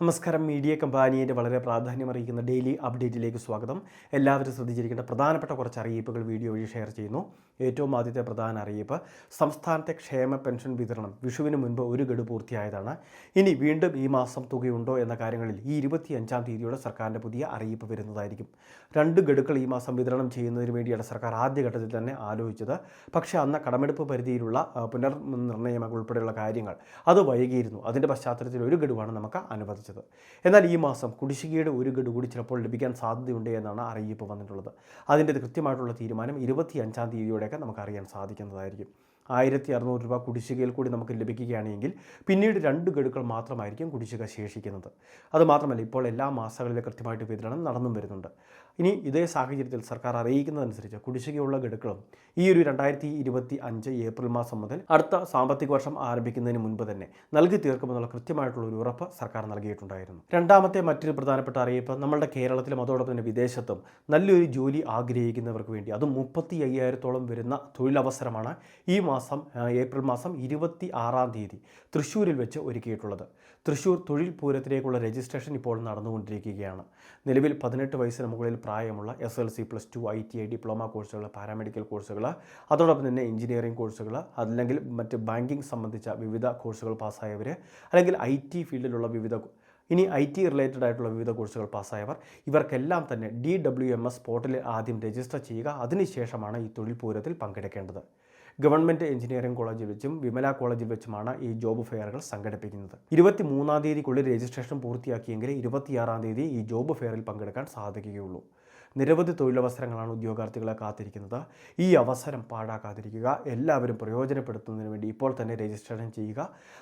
നമസ്കാരം. മീഡിയ കമ്പാനിയുടെ വളരെ പ്രാധാന്യം പ്രാധാന്യമറിയിക്കുന്ന ഡെയിലി അപ്ഡേറ്റിലേക്ക് സ്വാഗതം. എല്ലാവരും ശ്രദ്ധിച്ചിരിക്കേണ്ട പ്രധാനപ്പെട്ട കുറച്ച് അറിയിപ്പുകൾ വീഡിയോ വഴി ഷെയർ ചെയ്യുന്നു. ഏറ്റവും ആദ്യത്തെ പ്രധാന അറിയിപ്പ് സംസ്ഥാനത്തെ ക്ഷേമ പെൻഷൻ വിതരണം വിഷുവിന് മുൻപ് ഒരു ഗഡു പൂർത്തിയായതാണ്. ഇനി വീണ്ടും ഈ മാസം തുകയുണ്ടോ എന്ന കാര്യങ്ങളിൽ ഈ ഇരുപത്തി അഞ്ചാം തീയതിയോടെ സർക്കാരിന്റെ പുതിയ അറിയിപ്പ് വരുന്നതായിരിക്കും. രണ്ട് ഗഡുക്കൾ ഈ മാസം വിതരണം ചെയ്യുന്നതിന് വേണ്ടിയാണ് സർക്കാർ ആദ്യഘട്ടത്തിൽ തന്നെ ആലോചിച്ചത്. പക്ഷേ അന്ന് കടമെടുപ്പ് പരിധിയിലുള്ള പുനർനിർണയം ഉൾപ്പെടെയുള്ള കാര്യങ്ങൾ അത് വൈകിയിരുന്നു. അതിന്റെ പശ്ചാത്തലത്തിൽ ഒരു ഗഡുവാണ് നമുക്ക് അനുവദിച്ചത്. എന്നാൽ ഈ മാസം കുടിശ്ശികയുടെ ഒരു ഗഡു കൂടി ചിലപ്പോൾ ലഭിക്കാൻ സാധ്യതയുണ്ട് എന്നാണ് അറിയിപ്പ് വന്നിട്ടുള്ളത്. അതിന്റെ കൃത്യമായിട്ടുള്ള തീരുമാനം ഇരുപത്തി അഞ്ചാം തീയതിയോടെയൊക്കെ നമുക്ക് അറിയാൻ സാധിക്കുന്നതായിരിക്കും. ആയിരത്തി അറുന്നൂറ് രൂപ കുടിശ്ശികയിൽ കൂടി നമുക്ക് ലഭിക്കുകയാണെങ്കിൽ പിന്നീട് രണ്ട് ഗഡുക്കൾ മാത്രമായിരിക്കും കുടിശ്ശിക ശേഷിക്കുന്നത്. അതുമാത്രമല്ല ഇപ്പോൾ എല്ലാ മാസങ്ങളിലും കൃത്യമായിട്ട് വിതരണം നടന്നും വരുന്നുണ്ട്. ഇനി ഇതേ സാഹചര്യത്തിൽ സർക്കാർ അറിയിക്കുന്നതനുസരിച്ച് കുടിശ്ശികയുള്ള ഗഡുക്കളും ഈ ഒരു രണ്ടായിരത്തി ഇരുപത്തി അഞ്ച് ഏപ്രിൽ മാസം മുതൽ അടുത്ത സാമ്പത്തിക വർഷം ആരംഭിക്കുന്നതിന് മുൻപ് തന്നെ നൽകി തീർക്കുമെന്നുള്ള കൃത്യമായിട്ടുള്ള ഒരു ഉറപ്പ് സർക്കാർ നൽകിയിട്ടുണ്ടായിരുന്നു. രണ്ടാമത്തെ മറ്റൊരു പ്രധാനപ്പെട്ട അറിയിപ്പ് നമ്മുടെ കേരളത്തിലും അതോടൊപ്പം തന്നെ വിദേശത്തും നല്ലൊരു ജോലി ആഗ്രഹിക്കുന്നവർക്ക് വേണ്ടി അതും മുപ്പത്തി അയ്യായിരത്തോളം വരുന്ന തൊഴിലവസരമാണ് ഈ മാസം ഏപ്രിൽ മാസം ഇരുപത്തി ആറാം തീയതി തൃശ്ശൂരിൽ വെച്ച് ഒരുക്കിയിട്ടുള്ളത്. തൃശ്ശൂർ തൊഴിൽ പൂരത്തിലേക്കുള്ള രജിസ്ട്രേഷൻ ഇപ്പോൾ നടന്നുകൊണ്ടിരിക്കുകയാണ്. നിലവിൽ പതിനെട്ട് വയസ്സിന് മുകളിൽ പ്രായമുള്ള S L C plus two I T I diploma കോഴ്സുകൾ പാരാമെഡിക്കൽ കോഴ്സുകൾ അതോടൊപ്പം തന്നെ എഞ്ചിനീയറിംഗ് കോഴ്സുകൾ അല്ലെങ്കിൽ മറ്റ് ബാങ്കിങ് സംബന്ധിച്ച വിവിധ കോഴ്സുകൾ പാസ്സായവർ അല്ലെങ്കിൽ ഐ ടി ഫീൽഡിലുള്ള വിവിധ ഇനി ഐ ടി റിലേറ്റഡ് ആയിട്ടുള്ള വിവിധ കോഴ്സുകൾ പാസ്സായവർ ഇവർക്കെല്ലാം തന്നെ ഡി ഡബ്ല്യു എം എസ് പോർട്ടലിൽ ആദ്യം രജിസ്റ്റർ ചെയ്യുക. അതിനുശേഷമാണ് ഈ തൊഴിൽ പൂരത്തിൽ പങ്കെടുക്കേണ്ടത്. ഗവൺമെന്റ് എഞ്ചിനീയറിംഗ് കോളേജിൽ വെച്ചും വിമല കോളേജിൽ വെച്ചുമാണ് ഈ ജോബ് ഫെയറുകൾ സംഘടിപ്പിക്കുന്നത്. ഇരുപത്തി മൂന്നാം തീയതിക്കുള്ളിൽ രജിസ്ട്രേഷൻ പൂർത്തിയാക്കിയെങ്കിൽ ഇരുപത്തിയാറാം തീയതി ഈ ജോബ് ഫെയറിൽ പങ്കെടുക്കാൻ സാധിക്കുകയുള്ളൂ. നിരവധി തൊഴിലവസരങ്ങളാണ് ഉദ്യോഗാർത്ഥികളെ കാത്തിരിക്കുന്നത്. ഈ അവസരം പാഴാക്കാതിരിക്കുക എല്ലാവരും പ്രയോജനപ്പെടുത്തുന്നതിന് വേണ്ടി ഇപ്പോൾ തന്നെ രജിസ്ട്രേഷൻ ചെയ്യുക.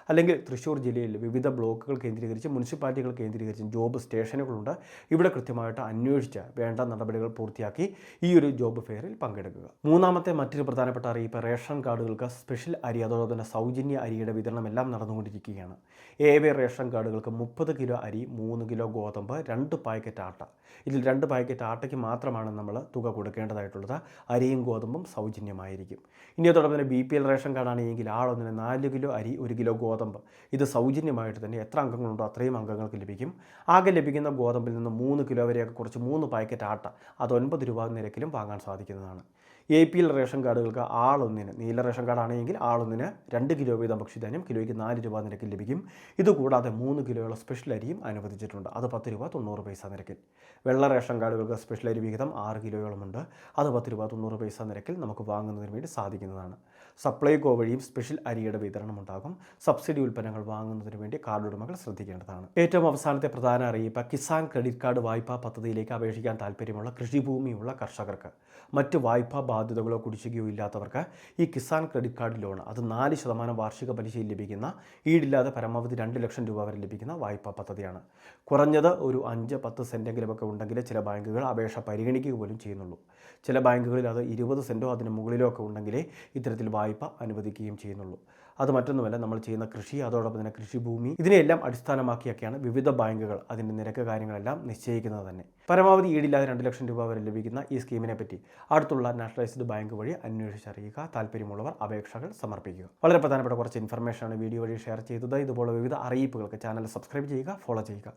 അല്ലെങ്കിൽ തൃശ്ശൂർ ജില്ലയിൽ വിവിധ ബ്ലോക്കുകൾ കേന്ദ്രീകരിച്ച് മുനിസിപ്പാലിറ്റികൾ കേന്ദ്രീകരിച്ച് ജോബ് സ്റ്റേഷനുകളുണ്ട്. ഇവിടെ കൃത്യമായിട്ട് അന്വേഷിച്ച് വേണ്ട നടപടികൾ പൂർത്തിയാക്കി ഈ ഒരു ജോബ് ഫെയറിൽ പങ്കെടുക്കുക. മൂന്നാമത്തെ മറ്റൊരു പ്രധാനപ്പെട്ട അറിയിപ്പ് റേഷൻ കാർഡുകൾക്ക് സ്പെഷ്യൽ അരി അതോടൊപ്പം തന്നെ സൗജന്യ അരിയുടെ വിതരണം എല്ലാം നടന്നുകൊണ്ടിരിക്കുകയാണ്. ഏവേ റേഷൻ കാർഡുകൾക്ക് മുപ്പത് കിലോ അരി മൂന്ന് കിലോ ഗോതമ്പ് രണ്ട് പാക്കറ്റ് ആട്ട. ഇതിൽ രണ്ട് പാക്കറ്റ് ആട്ടയ്ക്ക് മാത്രമാണ് നമ്മൾ തുക കൊടുക്കേണ്ടതായിട്ടുള്ളത്. അരിയും ഗോതമ്പും സൗജന്യമായിരിക്കും. ഇനി അതോടൊപ്പം തന്നെ ബി പി എൽ റേഷൻ കാർഡാണെങ്കിൽ ആളൊന്നിന് നാല് കിലോ അരി ഒരു കിലോ ഗോതമ്പ്. ഇത് സൗജന്യമായിട്ട് തന്നെ എത്ര അംഗങ്ങളുണ്ടോ അത്രയും അംഗങ്ങൾക്ക് ലഭിക്കും. ആകെ ലഭിക്കുന്ന ഗോതമ്പിൽ നിന്ന് മൂന്ന് കിലോ വരെയൊക്കെ കുറച്ച് മൂന്ന് പാക്കറ്റ് ആട്ട. അത് ഒൻപത് രൂപ നിരക്കിലും വാങ്ങാൻ സാധിക്കുന്നതാണ്. എ പി എൽ റേഷൻ കാർഡുകൾക്ക് ആളൊന്നിന് നീല റേഷൻ കാർഡാണെങ്കിൽ ആളൊന്നിന് രണ്ട് കിലോ വീതം ഭക്ഷ്യധാന്യം കിലോയ്ക്ക് നാല് രൂപ നിരക്കിൽ ലഭിക്കും. ഇതുകൂടാതെ മൂന്ന് കിലോയുള്ള സ്പെഷ്യൽ അരിയും അനുവദിച്ചിട്ടുണ്ട്. അത് പത്ത് രൂപ തൊണ്ണൂറ് പൈസ നിരക്കിൽ. വെള്ള റേഷൻ കാർഡുകൾക്ക് സ്പെഷ്യൽ അരി വിഹിതം ആറ് കിലോയോളമുണ്ട്. അത് പത്ത് രൂപ തൊണ്ണൂറ് പൈസ നിരക്കിൽ നമുക്ക് വാങ്ങുന്നതിന് വേണ്ടി സാധിക്കുന്നതാണ്. സപ്ലൈകോ വഴിയും സ്പെഷ്യൽ അരിയുടെ വിതരണം ഉണ്ടാകും സബ്സിഡി ഉൽപ്പന്നങ്ങൾ വാങ്ങുന്നതിന് വേണ്ടി കാർഡ് ഉടമകൾ ശ്രദ്ധിക്കേണ്ടതാണ്. ഏറ്റവും അവസാനത്തെ പ്രധാന അറിയിപ്പ് കിസാൻ ക്രെഡിറ്റ് കാർഡ് വായ്പാ പദ്ധതിയിലേക്ക് അപേക്ഷിക്കാൻ താല്പര്യമുള്ള കൃഷിഭൂമിയുള്ള കർഷകർക്ക്. മറ്റ് വായ്പാ ബാധ്യതകളോ കുടിശ്ശികയോ ഇല്ലാത്തവർക്ക് ഈ കിസാൻ ക്രെഡിറ്റ് കാർഡ് ലോൺ അത് നാല് ശതമാനം വാർഷിക പലിശയിൽ ലഭിക്കുന്ന ഈടില്ലാതെ പരമാവധി രണ്ട് ലക്ഷം രൂപ വരെ ലഭിക്കുന്ന വായ്പാ പദ്ധതിയാണ്. കുറഞ്ഞത് ഒരു അഞ്ച് പത്ത് സെന്റെങ്കിലുമൊക്കെ ഉണ്ടെങ്കിൽ ചില ബാങ്കുകൾ അപേക്ഷ പരിഗണിക്കുക പോലും ചെയ്യുന്നുള്ളൂ. ചില ബാങ്കുകളിൽ അത് ഇരുപത് സെന്റോ അതിന് മുകളിലോ ഒക്കെ ഉണ്ടെങ്കിലേ ഇത്തരത്തിൽ വായ്പ അനുവദിക്കുകയും ചെയ്യുന്നുള്ളൂ. അത് മറ്റൊന്നുമല്ല നമ്മൾ ചെയ്യുന്ന കൃഷി അതോടൊപ്പം തന്നെ കൃഷിഭൂമി ഇതിനെയെല്ലാം അടിസ്ഥാനമാക്കിയൊക്കെയാണ് വിവിധ ബാങ്കുകൾ അതിന്റെ നിരക്ക് കാര്യങ്ങളെല്ലാം നിശ്ചയിക്കുന്നത് തന്നെ. പരമാവധി ഈടില്ലാതെ രണ്ട് ലക്ഷം രൂപ വരെ ലഭിക്കുന്ന ഈ സ്കീമിനെ പറ്റി അടുത്തുള്ള നാഷണലൈസ്ഡ് ബാങ്ക് വഴി അന്വേഷിച്ചറിയുക താല്പര്യമുള്ളവർ അപേക്ഷകൾ സമർപ്പിക്കുക. വളരെ പ്രധാനപ്പെട്ട കുറച്ച് ഇൻഫർമേഷനാണ് വീഡിയോ വഴി ഷെയർ ചെയ്തത്. ഇതുപോലെ വിവിധ അറിയിപ്പുകൾക്ക് ചാനൽ സബ്സ്ക്രൈബ് ചെയ്യുക ഫോളോ ചെയ്യുക.